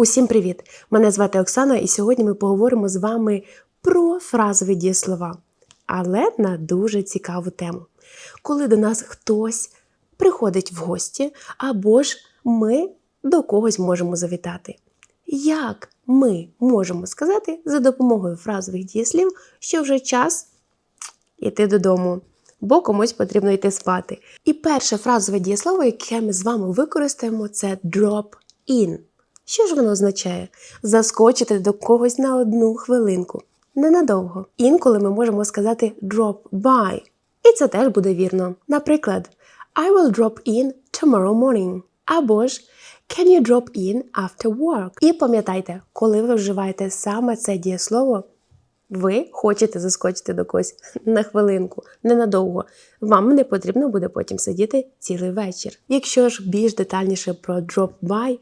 Усім привіт! Мене звати Оксана, і сьогодні ми поговоримо з вами про фразові дієслова, але на дуже цікаву тему. Коли до нас хтось приходить в гості, або ж ми до когось можемо завітати. Як ми можемо сказати за допомогою фразових дієслів, що вже час іти додому, бо комусь потрібно йти спати. І перше фразове дієслово, яке ми з вами використаємо, це drop in. Що ж воно означає? Заскочити до когось на одну хвилинку. Ненадовго. Інколи ми можемо сказати drop by. І це теж буде вірно. Наприклад, I will drop in tomorrow morning. Або ж Can you drop in after work? І пам'ятайте, коли ви вживаєте саме це дієслово, ви хочете заскочити до когось на хвилинку, ненадовго. Вам не потрібно буде потім сидіти цілий вечір. Якщо ж більш детальніше про drop by,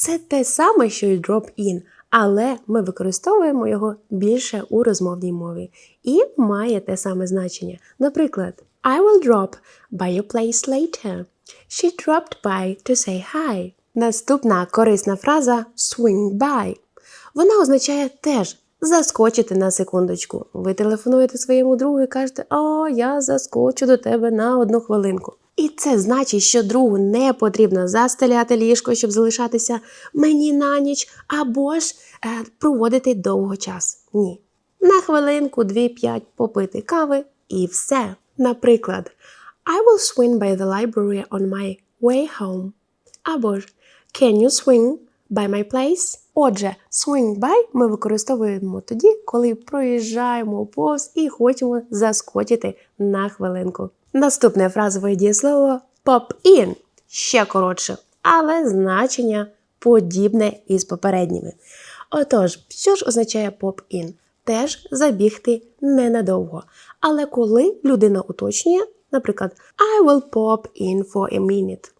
це те саме, що і drop in, але ми використовуємо його більше у розмовній мові і має те саме значення. Наприклад, I will drop by your place later. She dropped by to say hi. Наступна корисна фраза swing by. Вона означає теж заскочити на секундочку. Ви телефонуєте своєму другу і кажете, о, я заскочу до тебе на одну хвилинку. І це значить, що другу не потрібно застеляти ліжко, щоб залишатися мені на ніч, або ж е, проводити довго час. Ні. На хвилинку, дві-п'ять попити кави і все. Наприклад, I will swing by the library on my way home. Або ж Can you swing by my place? Отже, swing by ми використовуємо тоді, коли проїжджаємо повз і хочемо заскочити на хвилинку. Наступне фразове дієслово pop in ще коротше, але значення подібне із попередніми. Отож, що ж означає pop in? Теж забігти ненадовго. Але коли людина уточнює, наприклад, I will pop in for a minute.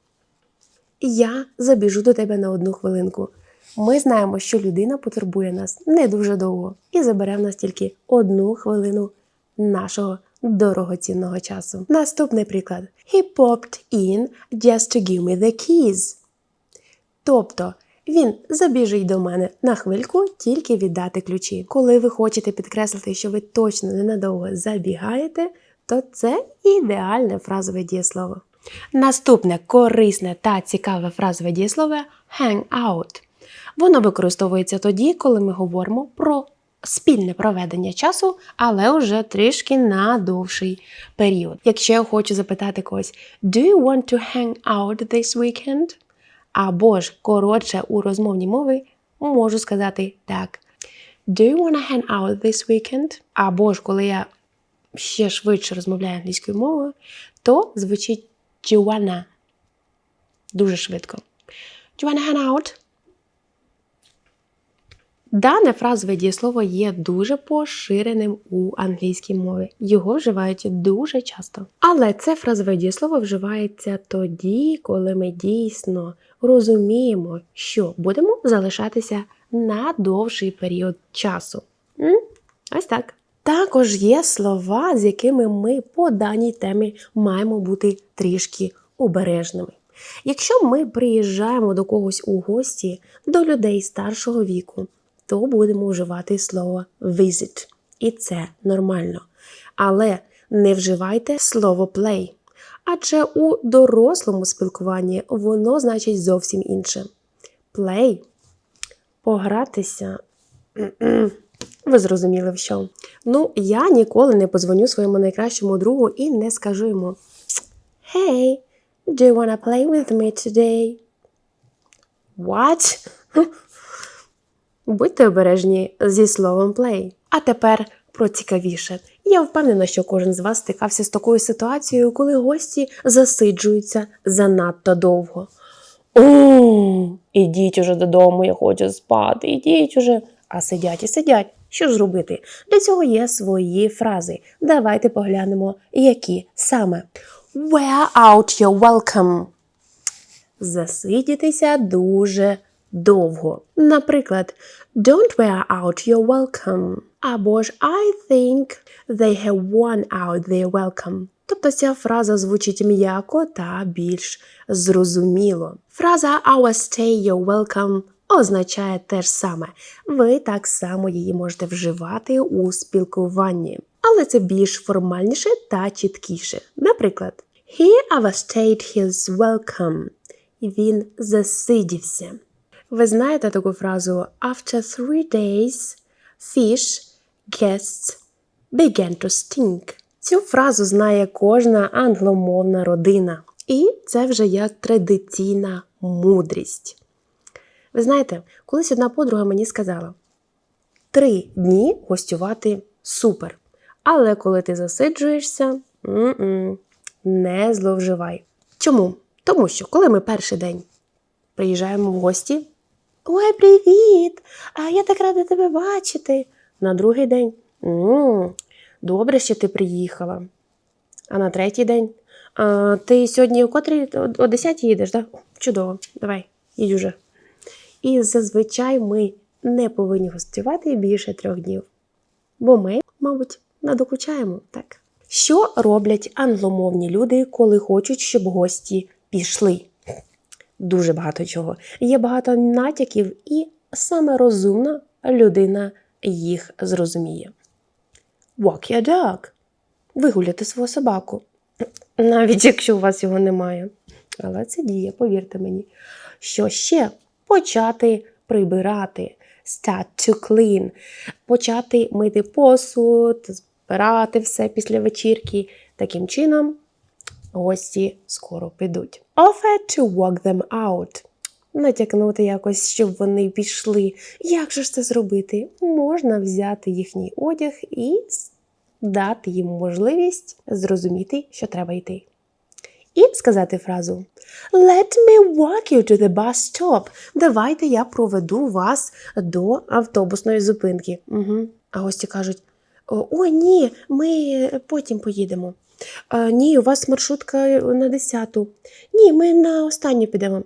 Я забіжу до тебе на одну хвилинку. Ми знаємо, що людина потребує нас не дуже довго і забере в нас тільки одну хвилину нашого дорогоцінного часу. Наступний приклад: He popped in just to give me the keys. Тобто він забіжить до мене на хвильку тільки віддати ключі. Коли ви хочете підкреслити, що ви точно ненадовго забігаєте, то це ідеальне фразове дієслово. Наступне корисне та цікаве фразове дієслово hang out. Воно використовується тоді, коли ми говоримо про спільне проведення часу, але вже трішки на довший період. Якщо я хочу запитати когось Do you want to hang out this weekend? Або ж коротше у розмовній мові можу сказати так. Do you want to hang out this weekend? Або ж коли я ще швидше розмовляю англійською мовою, то звучить do you wanna дуже швидко. Do you wanna hang out? Дане фразове дієслово є дуже поширеним у англійській мові. Його вживають дуже часто. Але це фразове дієслово вживається тоді, коли ми дійсно розуміємо, що будемо залишатися на довший період часу. М? Ось так. Також є слова, з якими ми по даній темі маємо бути трішки обережними. Якщо ми приїжджаємо до когось у гості, до людей старшого віку, то будемо вживати слово visit. І це нормально. Але не вживайте слово play. Адже у дорослому спілкуванні воно значить зовсім інше. Play погратися. Ви зрозуміли в що. Ну, я ніколи не позвоню своєму найкращому другу і не скажу йому Hey, do you wanna play with me today? What? Будьте обережні зі словом play. А тепер про цікавіше. Я впевнена, що кожен з вас стикався з такою ситуацією, коли гості засиджуються занадто довго. О, ідіть уже додому, я хочу спати, ідіть уже. А сидять і сидять. Що ж зробити? Для цього є свої фрази. Давайте поглянемо, які саме. Wear out your welcome. Засидітися дуже довго. Наприклад, Don't wear out your welcome. Або ж I think they have worn out their welcome. Тобто ця фраза звучить м'яко та більш зрозуміло. Фраза Our stay, your welcome означає те ж саме. Ви так само її можете вживати у спілкуванні. Але це більш формальніше та чіткіше. Наприклад, He overstayed his welcome. Він засидівся. Ви знаєте таку фразу After three days, fish guests began to stink. Цю фразу знає кожна англомовна родина. І це вже як традиційна мудрість. Ви знаєте, колись одна подруга мені сказала: три дні гостювати супер. Але коли ти засиджуєшся, не зловживай. Чому? Тому що коли ми перший день приїжджаємо в гості. Ой, привіт! А я так рада тебе бачити. На другий день «М, добре, що ти приїхала. А на третій день а, ти сьогодні о котрій о 10 їдеш, так? Чудово, давай, їдь уже. І зазвичай ми не повинні гостювати більше трьох днів. Бо ми, мабуть, надокучаємо, так? Що роблять англомовні люди, коли хочуть, щоб гості пішли? Дуже багато чого. Є багато натяків, і саме розумна людина їх зрозуміє. Walk your dog. Вигуляти свого собаку. Навіть якщо у вас його немає. Але це діє, повірте мені. Що ще? Почати прибирати. Start to clean. Почати мити посуд, збирати все після вечірки. Таким чином гості скоро підуть. Offer to walk them out. Натякнути якось, щоб вони пішли. Як же ж це зробити? Можна взяти їхній одяг і дати їм можливість зрозуміти, що треба йти. І сказати фразу Let me walk you to the bus stop. Давайте я проведу вас до автобусної зупинки. Угу. А гості кажуть: О, ні, ми потім поїдемо. Ні, у вас маршрутка на 10-ту. Ні, ми на останню підемо.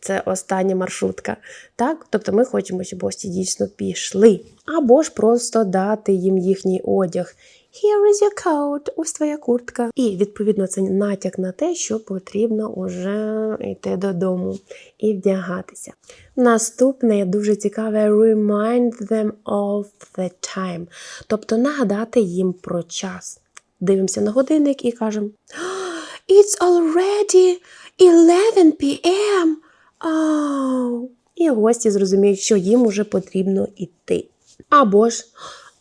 Це остання маршрутка. Так? Тобто ми хочемо, щоб гості дійсно пішли. Або ж просто дати їм їхній одяг. Here is your coat, ось твоя куртка. І відповідно це натяк на те, що потрібно уже йти додому і вдягатися. Наступне дуже цікаве remind them of the time. Тобто нагадати їм про час. Дивимося на годинник і кажемо It's already 11 p.m. Oh. І гості зрозуміють, що їм уже потрібно йти. Або ж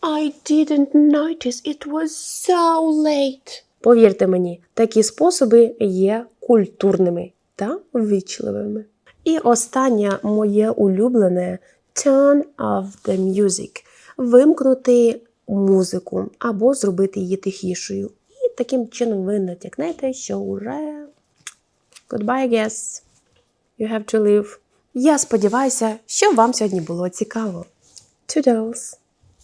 I didn't notice it was so late. Повірте мені, такі способи є культурними та ввічливими. І останнє моє улюблене turn off the music. Вимкнути музику або зробити її тихішою. І таким чином ви натякнете, що вже goodbye, guess. You have to leave. Я сподіваюся, що вам сьогодні було цікаво. Toodles!